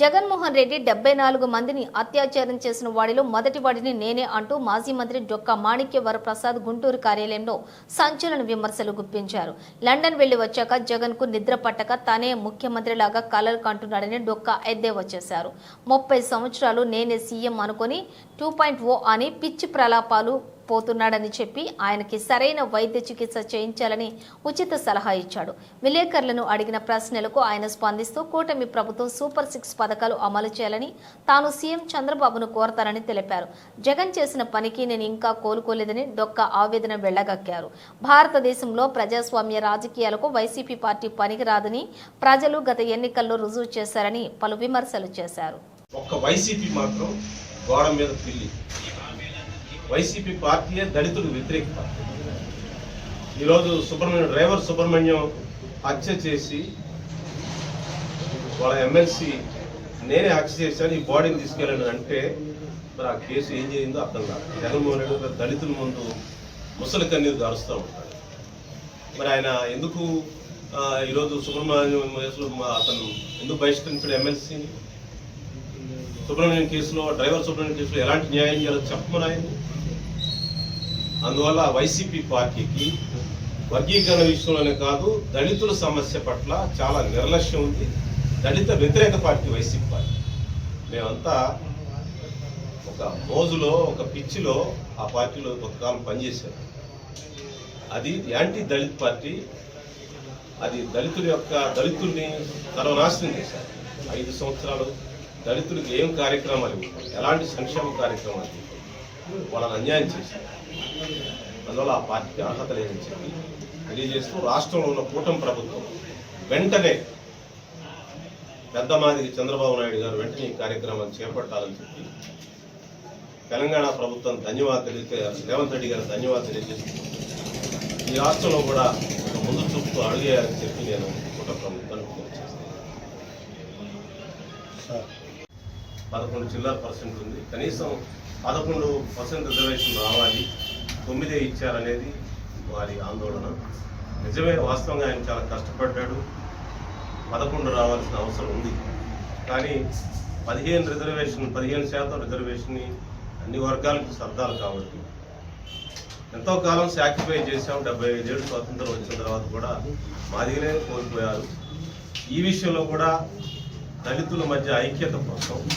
జగన్మోహన్ రెడ్డి డెబ్బై నాలుగు మందిని అత్యాచారం చేసిన వాడిలో మొదటి వాడిని నేనే అంటూ మాజీ మంత్రి డొక్కా మాణిక్య వరప్రసాద్ గుంటూరు కార్యాలయంలో సంచలన విమర్శలు గుప్పించారు. లండన్ వెళ్ళి వచ్చాక జగన్కు నిద్ర పట్టక తానే ముఖ్యమంత్రిలాగా కలలు కంటున్నాడని డొక్కా ఎద్దేవా చేశారు. ముప్పై సంవత్సరాలు నేనే సీఎం అనుకొని టూ పాయింట్ ఓ అని పిచ్చి ప్రలాపాలు పోతున్నాడని చెప్పి ఆయనకి సరైన వైద్య చికిత్స చేయించాలని ఉచిత సలహా ఇచ్చాడు. విలేకరులను అడిగిన ప్రశ్నలకు ఆయన స్పందిస్తూ కూటమి ప్రభుత్వం సూపర్ సిక్స్ పథకాలు అమలు చేయాలని తాను సీఎం చంద్రబాబును కోరతానని తెలిపారు. జగన్ చేసిన పనికి నేను ఇంకా కోలుకోలేదని డొక్క ఆవేదన వెళ్ళగక్కారు. భారతదేశంలో ప్రజాస్వామ్య రాజకీయాలకు వైసీపీ పార్టీ పనికిరాదని ప్రజలు గత ఎన్నికల్లో రుజువు చేశారని పలు విమర్శలు చేశారు. ఒక్క వైసీపీ మాత్రం గోడ మీద పిల్లి. వైసీపీ పార్టీయే దళితుడు వ్యతిరేక పార్టీ ఈరోజు సుబ్రహ్మణ్యం డ్రైవర్ సుబ్రహ్మణ్యం హత్య చేసి వాళ్ళ ఎమ్మెల్సీ నేనే హత్య చేశాను ఈ బాడీని తీసుకెళ్ళాను అంటే మరి ఆ కేసు ఏం చేయిందో అర్థం కాదు. జగన్మోహన్ రెడ్డి గారు దళితుల ముందు ముసలి కన్నీరు దారుస్తూ ఉంటాడు. మరి ఆయన ఎందుకు ఈరోజు సుబ్రహ్మణ్యం కేసులో మా- అతను ఎందుకు బహిష్కరించాడు ఎమ్మెల్సీని? సుబ్రహ్మణ్యం కేసులో డ్రైవర్ సుబ్రహ్మణ్యం కేసులో ఎలాంటి న్యాయం చేయాలో చెప్పమని ఆయన అందువల్ల వైసీపీ పార్టీకి వర్గీకరణ విషయంలోనే కాదు దళితుల సమస్య పట్ల చాలా నిర్లక్ష్యం ఉంది. దళిత వ్యతిరేక పార్టీ వైసీపీ పార్టీ. మేమంతా ఒక మోజులో ఒక పిచ్చిలో ఆ పార్టీలో కొంతకాలం పనిచేశాం. అది యాంటీ దళిత్ పార్టీ. అది దళితుల యొక్క దళితుల్ని సర్వనాశనం చేశారు. ఐదు సంవత్సరాలు దళితులకు ఏం కార్యక్రమాలు ఇవ్వలేదు. ఎలాంటి సంక్షేమ కార్యక్రమాలు ఇవ్వలేదు. వాళ్ళని అన్యాయం చేశారు. అందువల్ల ఆ పార్టీకి అర్హత లేదని చెప్పి తెలియజేస్తూ రాష్ట్రంలో ఉన్న కూటమి ప్రభుత్వం వెంటనే పెద్ద మాదిరి చంద్రబాబు నాయుడు గారు వెంటనే ఈ కార్యక్రమాన్ని చేపట్టాలని చెప్పి తెలంగాణ ప్రభుత్వం ధన్యవాదాలు తెలియజే రేవంత్ రెడ్డి గారు ధన్యవాదాలు తెలియజేస్తూ ఈ రాష్ట్రంలో కూడా ముందు చూపుతూ అడుగేయాలని చెప్పి నేను కూటమి ప్రభుత్వానికి పదకొండు చిల్లర పర్సెంట్ ఉంది. కనీసం పదకొండు పర్సెంట్ రిజర్వేషన్ రావాలి. తొమ్మిదే ఇచ్చారనేది వారి ఆందోళన. నిజమే వాస్తవంగా ఆయన చాలా కష్టపడ్డాడు. పదకొండు రావాల్సిన అవసరం ఉంది. కానీ పదిహేను రిజర్వేషన్ పదిహేను శాతం రిజర్వేషన్ని అన్ని వర్గాలకు సర్దాలు కాబట్టి. ఎంతో కాలం సాక్రిఫై చేశాం. డెబ్బై ఐదేళ్ళు స్వాతంత్రం వచ్చిన తర్వాత కూడా మాదిగలే కోల్పోయారు. ఈ విషయంలో కూడా దళితుల మధ్య ఐక్యత కోసం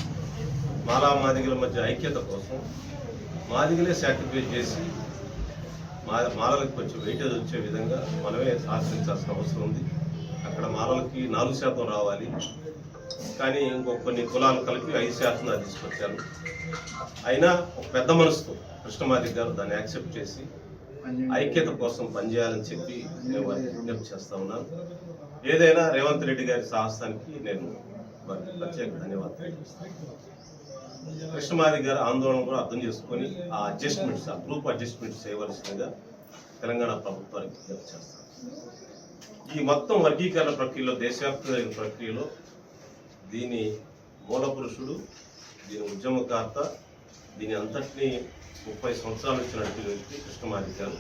మాలా మాదిగల మధ్య ఐక్యత కోసం మాదిగలే సాక్రిఫైస్ చేసి మా మాలలకు కొంచెం వెయిటేజ్ వచ్చే విధంగా మనమే సాధించాల్సిన అవసరం ఉంది. అక్కడ మాలలకి నాలుగు శాతం రావాలి. కానీ ఇంకొక కొన్ని కులాలు కలిపి ఐదు శాతం దాకా తీసుకొచ్చారు. అయినా ఒక పెద్ద మనసుతో కృష్ణమాది గారు దాన్ని యాక్సెప్ట్ చేసి ఐక్యత కోసం పనిచేయాలని చెప్పి నేను విజ్ఞప్తి చేస్తా ఉన్నాను. ఏదైనా రేవంత్ రెడ్డి గారి సాహసానికి నేను ప్రత్యేక ధన్యవాదాలు కృష్ణమాది గారి ఆందోళన కూడా అర్థం చేసుకొని ఆ అడ్జస్ట్మెంట్స్ ఆ గ్రూప్ అడ్జస్ట్మెంట్స్ చేయవలసిందిగా తెలంగాణ ప్రభుత్వానికి విజ్ఞప్తి చేస్తాం ఈ మొత్తం వర్గీకరణ ప్రక్రియలో దేశవ్యాప్తమైన ప్రక్రియలో దీని మూల పురుషుడు దీని ఉద్యమకర్త దీని అంతటినీ ముప్పై సంవత్సరాల నుంచి నడిపిన వ్యక్తి కృష్ణమాది గారు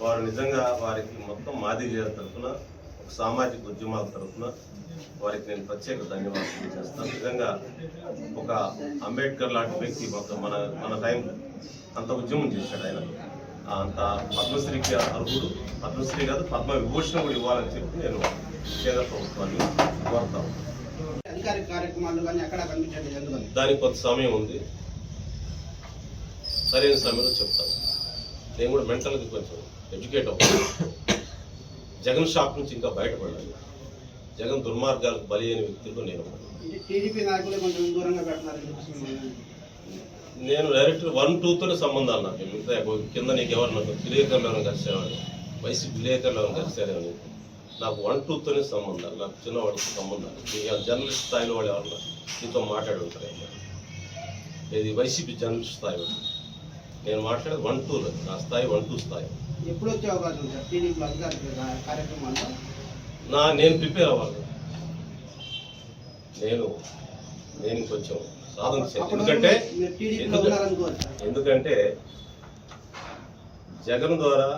వారు నిజంగా వారికి మొత్తం మాదిరి తరఫున ఒక సామాజిక ఉద్యమాల తరఫున వారికి నేను ప్రత్యేక ధన్యవాదాలు చేస్తాను. నిజంగా ఒక అంబేద్కర్ లాంటి వ్యక్తి మొత్తం మన మన టైం అంత ఉద్యమం చేశాడు ఆయన. అంత పద్మశ్రీకి అర్హుడు. పద్మశ్రీ కాదు పద్మ విభూషణ కూడా ఇవ్వాలని చెప్పి నేను కేంద్ర ప్రభుత్వాన్ని కోరుతాను దానికి కొంత సమయం ఉంది. సరైన సమయంలో చెప్తాను. నేను కూడా మెంటల్గా కొంచెం ఎడ్యుకేట్ అవ్వాలి. జగన్ షాప్ నుంచి ఇంకా బయటపడాలి జగన్ దుర్మార్గాలకు బలి అయిన వ్యక్తుల్లో నేను? నేను డైరెక్ట్ వన్ టూతోనే సంబంధాలు నాకు. మిగతా కింద నీకు ఎవరు నాకు? విలేకరులు ఎవరైనా కలిసేవాడు వయసు విలేకరులు ఎవరైనా కలిసారేమో నీకు వన్ టూతోనే సంబంధాలు. నాకు చిన్నవాడికి సంబంధాలు. జర్నలిస్ట్ స్థాయిలో వాళ్ళు ఎవరన్నా నీతో మాట్లాడి ఉంటారు. ఇది వైసీపీ జర్నలిస్ట్ స్థాయి. నేను మాట్లాడేది వన్ టూలో. నా స్థాయి వన్ టూ స్థాయి. ఎప్పుడు వచ్చే అవకాశం ఉంది? సార్ టీడీపీ అధికారిక కార్యక్రమాల్లో? నా నేను ప్రిపేర్ అవ్వాలి. నేను నేను కొంచెం సాధన చేయాలి. ఎందుకంటే మీరు టీడీపీలో ఎందుకంటే ఉన్నారనుకోవచ్చు? సార్. ఎందుకంటే జగన్ ద్వారా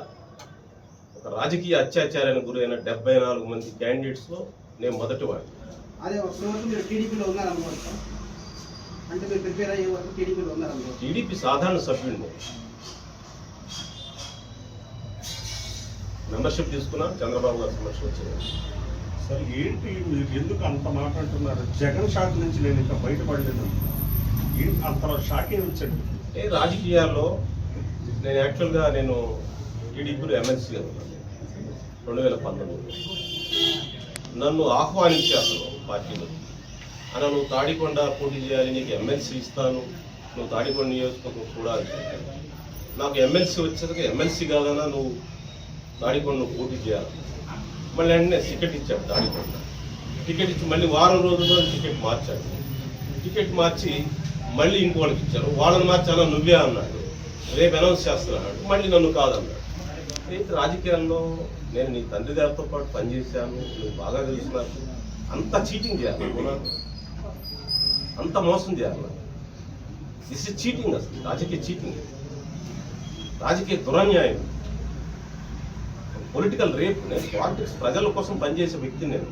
ఒక రాజకీయ అత్యాచారానికి గురైన డెబ్బై నాలుగు మంది క్యాండిడేట్స్లో నేను మొదటి అదే అప్పటి వరకు మీరు టీడీపీలో ఉన్నారనుకోవచ్చు? అంటే మీరు ప్రిపేర్ అయ్యే వరకు టీడీపీలో ఉన్నారనుకోవచ్చు? టీడీపీ సాధారణ సభ్యుడిని. మెంబర్షిప్ తీసుకున్నా చంద్రబాబు గారు సమస్య వచ్చింది సార్ ఏంటి మీరు ఎందుకు అంత మాట అంటున్నారు? జగన్ షాక్ నుంచి నేను ఇంకా బయటపడలేదు. అంత షాక్ ఏమి వచ్చండి? ఏ రాజకీయాల్లో నేను యాక్చువల్గా నేను టీడీపీలో ఎమ్మెల్సీగా ఉన్నాను. రెండు వేల పంతొమ్మిది నన్ను ఆహ్వానించారు పార్టీలో. అన్న నువ్వు తాడికొండ పోటీ చేయాలి నీకు ఎమ్మెల్సీ ఇస్తాను. నువ్వు తాడికొండ నియోజకవర్గం చూడాలి. నాకు ఎమ్మెల్సీ వచ్చేసరికి ఎమ్మెల్సీ కాదన్నా నువ్వు దాడికొండను నువ్వు పోటీ చేయాలి. మళ్ళీ వెంటనే టికెట్ ఇచ్చాడు తాడికొండ టికెట్ ఇచ్చి మళ్ళీ వారం రోజుల్లో టికెట్ మార్చాడు టికెట్ మార్చి మళ్ళీ ఇంకోళ్ళకి ఇచ్చారు. వాళ్ళని మార్చాలా? నువ్వే అన్నాడు. రేపు అనౌన్స్ చేస్తున్నాడు మళ్ళీ నన్ను కాదన్నాడు. అయితే రాజకీయాల్లో నేను నీ తండ్రి గారితో పాటు పనిచేశాను. నువ్వు బాగా తెలుసు నాకు. అంత చీటింగ్ చేయాలి నాకు. అంత మోసం చేయాలి దిస్ ఇస్ చీటింగ్ అసలు. రాజకీయ చీటింగ్ రాజకీయ దురన్యాయం. పొలిటికల్ రేప్ నేను పాలిటిక్స్ ప్రజల కోసం పనిచేసే వ్యక్తిని నేను.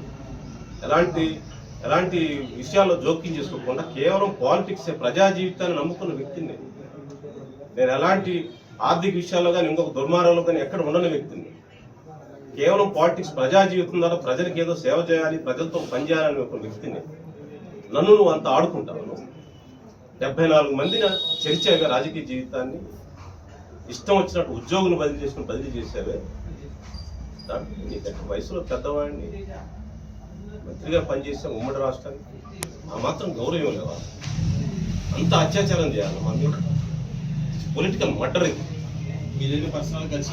ఎలాంటి ఎలాంటి విషయాల్లో జోక్యం చేసుకోకుండా కేవలం పాలిటిక్స్ ప్రజా జీవితాన్ని నమ్ముకున్న వ్యక్తిని నేను. నేను ఎలాంటి ఆర్థిక విషయాల్లో కానీ ఇంకొక దుర్మార్గంలో కానీ ఎక్కడ ఉండని వ్యక్తిని కేవలం పాలిటిక్స్ ప్రజా జీవితం ద్వారా ప్రజలకు ఏదో సేవ చేయాలి ప్రజలతో పనిచేయాలని ఒక వ్యక్తిని నన్ను నువ్వు అంత ఆడుకుంటావు డెబ్బై నాలుగు మందిన చర్చగా రాజకీయ జీవితాన్ని ఇష్టం వచ్చినట్టు ఉద్యోగులు బదిలీ చేసుకుని బదిలీ చేసేవే. దాంట్లో వయసులో పెద్దవాడిని మంత్రిగా పనిచేసే ఉమ్మడి రాష్ట్రానికి ఆ మాత్రం గౌరవం లేవా అంత అత్యాచారం చేయాలి మన మీద. పొలిటికల్ మర్డర్ ఇది పర్సనల్ కలిసి